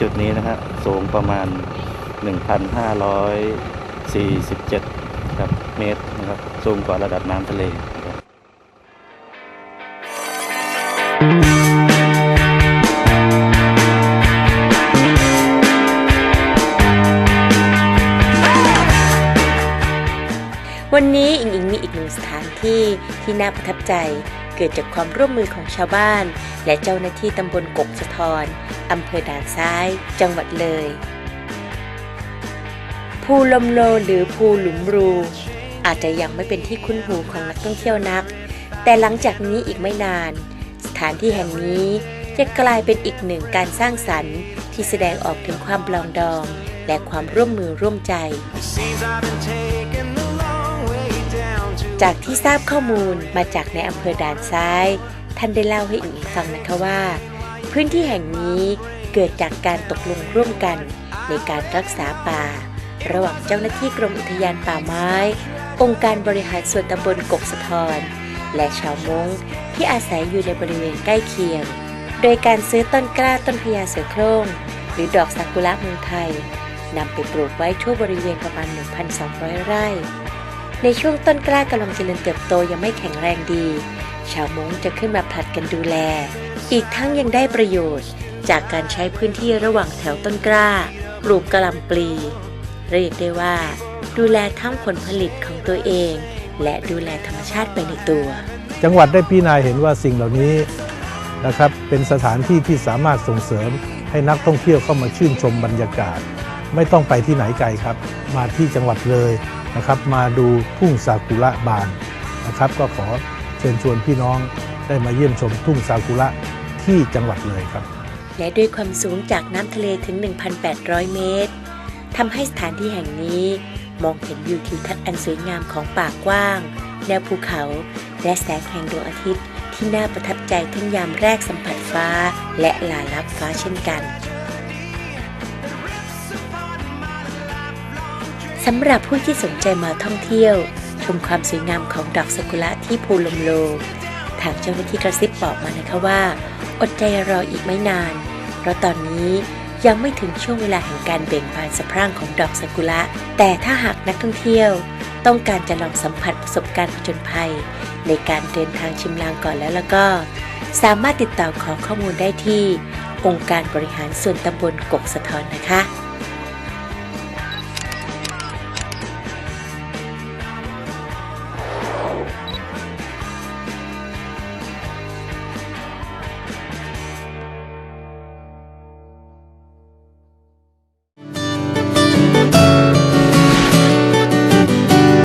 จุดนี้นะครับสูงประมาณ 1,547ครับเมตรนะครับสูงกว่าระดับน้ำทะเลวันนี้อิงอิงมีอีกหนึ่งสถานที่ที่น่าประทับใจ เกิดจากความร่วมมือของชาวบ้าน และเจ้าหน้าที่ตำบลกกสะทอนอำเภอด่านซ้าย จังหวัดเลย ภูลมโลหรือภูหลุมรู อาจจะยังไม่เป็นที่คุ้นหูของนักท่องเที่ยวนัก แต่หลังจากนี้อีกไม่นาน สถานที่แห่งนี้จะกลายเป็นอีกหนึ่งการสร้างสรรค์ที่แสดงออกถึงความปลองดอง และความร่วมมือร่วมใจ จากที่ทราบข้อมูลมาจากในอำเภอด่านซ้าย ท่านได้เล่าให้อิงฟังนะคะว่า พื้นที่แห่งนี้เกิดจากการตกลงร่วมกัน ในการรักษาป่า ระหว่างเจ้าหน้าที่กรมอุทยานป่าไม้ องค์การบริหารส่วนตำบลกกสะทอนและชาวมงที่อาศัยอยู่ในบริเวณใกล้เคียง โดยการซื้อต้นกล้าต้นพญาเสือโคร่งหรือดอกซากุระเมืองไทยนำไปปลูกไว้ทั่วบริเวณประมาณ 1,200 ไร่ ในช่วงต้นกล้ากำลังเจริญเติบโตยังไม่แข็งแรงดี ชาวมงจะขึ้นมาผลัดกันดูแล อีกทั้งยังได้ประโยชน์ จากการใช้พื้นที่ระหว่างแถวต้นกล้าปลูกกระลำปลี เรียกได้ว่า ดูแลทั้งผลผลิตของตัวเอง และดูแลธรรมชาติไปในตัว จังหวัดได้พิจารณาเห็นว่าสิ่งเหล่านี้นะครับเป็นสถานที่ที่สามารถส่งเสริมให้นักท่องเที่ยวเข้ามาชื่นชมบรรยากาศ ไม่ต้องไปที่ไหนไกลครับ มาที่จังหวัดเลย นะครับมาดูทุ่งซากุระบานนะครับ ก็ขอเชิญชวนพี่น้องได้มาเยี่ยมชมทุ่งซากุระที่จังหวัดเลยครับ และด้วยความสูงจากน้ำทะเลถึง 1,800 เมตรทำให้สถานที่แห่งนี้มองเห็นวิวทิวทัศน์อันสวยงามของป่ากว้าง แนวภูเขา และแสงแห่งดวงอาทิตย์ ที่น่าประทับใจทั้งยามแรกสัมผัสฟ้า และลาลับฟ้าเช่นกัน สำหรับผู้ที่สนใจมาท่องเที่ยว ชมความสวยงามของดอกซากุระที่ภูลมโล ทางเจ้าหน้าที่กระซิบบอกมานะคะว่า อดใจรออีกไม่นาน เพราะตอนนี้ยังไม่ถึงช่วงเวลาแห่งการเบ่งบานสะพรั่งของดอกซากุระ แต่ถ้าหากนักท่องเที่ยว ต้องการจะลองสัมผัสประสบการณ์ผจญภัย ในการเดินทางชิมลางก่อนแล้วแล้วก็ สามารถติดต่อขอข้อมูลได้ที่ องค์การบริหารส่วนตำบลกกสะทอนนะคะ